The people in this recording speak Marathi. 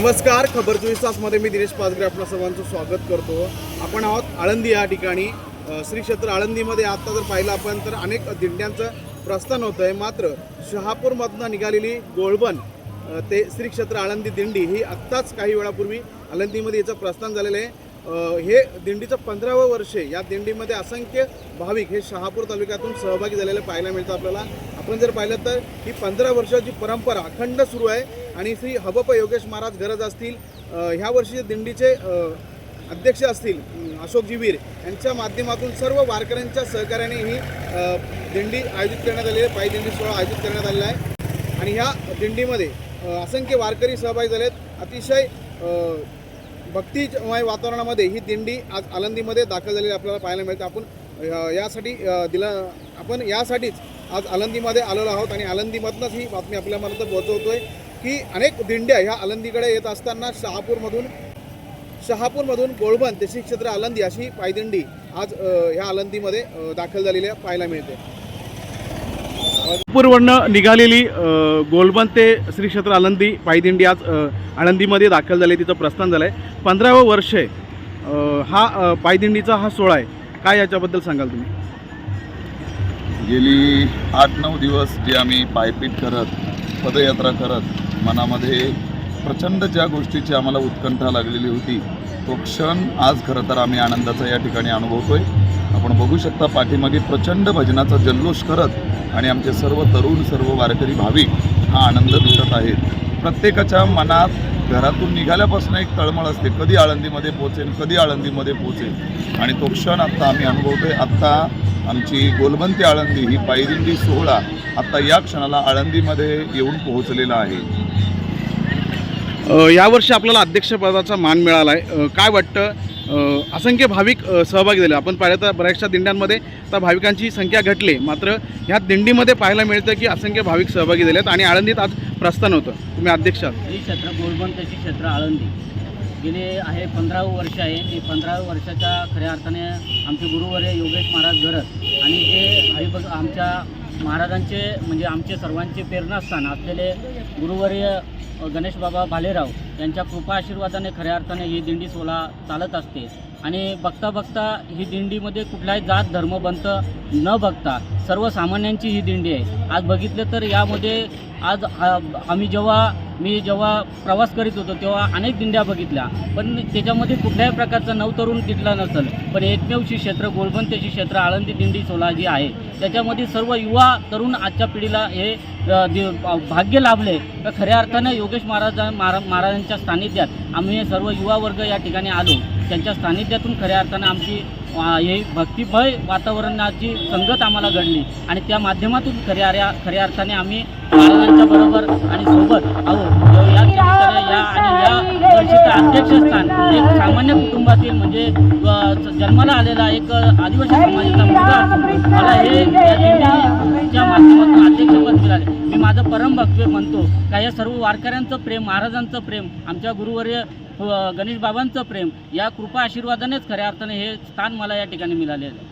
नमस्कार खबर चोवीस तासमध्ये मी दिनेश पाचगरे आपल्या सर्वांचं स्वागत करतो. आपण आहोत आळंदी या ठिकाणी. श्री क्षेत्र आळंदीमध्ये आत्ता जर पाहिलं आपण तर अनेक दिंड्यांचं प्रस्थान होतं आहे मात्र शहापूरमधनं निघालेली गोळबन ते श्री क्षेत्र आळंदी दिंडी ही आत्ताच काही वेळापूर्वी आळंदीमध्ये याचं प्रस्थान झालेलं आहे. हे दिंडीचं पंधरावं वर्ष आहे. या दिंडीमध्ये असंख्य भाविक हे शहापूर तालुक्यातून सहभागी झालेले पाहायला मिळतं आपल्याला. आपण जर पाहिलं तर ही पंधरा वर्षाची परंपरा अखंड सुरू आहे आणि श्री हबप योगेश महाराज गरज असतील ह्या वर्षी दिंडीचे अध्यक्ष असतील अशोक अशोकजी वीर यांच्या माध्यमातून सर्व वारकऱ्यांच्या सहकार्याने ही दिंडी आयोजित करण्यात आलेली आहे. पायी दिंडी सोहळा आयोजित करण्यात आलेला आहे. आणि ह्या दिंडीमध्ये असंख्य वारकरी सहभागी झालेत. अतिशय भक्तीमय वातावरणामध्ये ही दिंडी आज आलंदीमध्ये दाखल झालेली आपल्याला पाहायला मिळते. आपण यासाठी दिला आपण यासाठीच आज आलंदीमध्ये आलेलो आहोत आणि आलंदीमधूनच ही बातमी आपल्यापर्यंत पोहोचवतोय की अनेक दिंड्या ह्या आलंदीकडे येत असताना शहापूरमधून शहापूरमधून गोळबन ते क्षेत्र आलंदी अशी पायदिंडी आज ह्या आलंदीमध्ये दाखल झालेल्या पाहायला मिळते. पूर्वनं निघालेली गोलबन ते श्री क्षेत्र आळंदी पायदिंडी आज आनंदीमध्ये आळंदीमध्ये दाखल झाली तिचं प्रस्थान झालं आहे पंधरावं वर्ष आहे हा पायदिंडीचा हा सोहळा आहे. काय याच्याबद्दल सांगाल तुम्ही? गेली आठ नऊ दिवस जे आम्ही पायपीट करत पदयात्रा करत मनामध्ये प्रचंड ज्या गोष्टीची आम्हाला उत्कंठा लागलेली होती तो क्षण आज खरं तर आम्ही आनंदाचा या ठिकाणी अनुभवतोय. आपण बघू शकता पाठीमागे प्रचंड भजनाचा जल्लोष करत आणि आमचे सर्व तरुण सर्व वारकरी भाविक हा आनंद लुटत आहेत. प्रत्येकाच्या मनात घरातून निघाल्यापासून एक तळमळ असते. कधी आळंदीमध्ये पोचेल कधी आळंदीमध्ये पोचेल आणि तो क्षण आत्ता आम्ही अनुभवतोय. आत्ता आमची गोलबंती आळंदी ही पायदिंडी सोहळा आत्ता या क्षणाला आळंदीमध्ये येऊन पोहोचलेला आहे. यावर्षी आपल्याला अध्यक्षपदाचा मान मिळाला आहे काय वाटतं? असंख्य भाविक सहभागी झाले. आपण पाहिलं तर बऱ्याचशा दिंड्यांमध्ये त्या भाविकांची संख्या घटली. मात्र ह्या दिंडीमध्ये पाहायला मिळतं की असंख्य भाविक सहभागी झालेत आणि आळंदीत आज प्रस्थान होतं. तुम्ही अध्यक्ष आहात. ही क्षेत्र गोलबंद क्षेत्र आळंदी. गेले आहे पंधरावं वर्ष आहे. ही पंधराव्या वर्षाच्या खऱ्या अर्थाने आमचे गुरुवर्य योगेश महाराज घरत. आणि जे हरिभग आमच्या महाराजांचे म्हणजे आमचे सर्वांचे प्रेरणास्थान असलेले गुरुवर्य गणेश बाबा भालेराव यांच्या कृपा आशीर्वादाने खऱ्या अर्थाने ही दिंडी सोहळा चालत असते. आणि बघता बघता ही दिंडीमध्ये कुठलाही जात धर्मबंत न बघता सर्वसामान्यांची ही दिंडी आहे. आज बघितलं तर यामध्ये आज आम्ही जेव्हा मी जेव्हा प्रवास करीत होतो तेव्हा अनेक दिंड्या बघितल्या. पण त्याच्यामध्ये कुठल्याही प्रकारचा नवतरुण तिथला नसेल. पण एकमेवशी क्षेत्र गोलबंतेची क्षेत्र आळंदी दिंडी सोहळा जी आहे त्याच्यामध्ये सर्व युवा तरुण आजच्या पिढीला हे भाग्य लाभले. तर खऱ्या अर्थानं योगेश महाराज महारा- महाराजांच्या सानिध्यात आम्ही हे सर्व युवा वर्ग या ठिकाणी आलो. त्यांच्या सानिध्यातून खऱ्या अर्थानं आमची हे भक्तिभय वातावरणाची संगत आम्हाला घडली. आणि त्या माध्यमातून खऱ्या खऱ्या अर्थाने आम्ही महाराजांच्या बरोबर आणि सोबत आहोत या निमित्ताने या आणि या वर्षीचं अध्यक्षस्थान एक सामान्य कुटुंबातील म्हणजे जन्माला आलेला एक आदिवासी समाजाचा मुलगा असून मला हे या माध्यमातून अध्यक्षपद मिळाले. मी माझं परम भक्त म्हणतो का या सर्व वारकऱ्यांचं प्रेम महाराजांचं प्रेम आमच्या गुरुवर्य गणेश बाबांचं प्रेम या कृपा आशीर्वादानेच खऱ्या अर्थाने हे स्थान मला या ठिकाणी मिळाले आहे.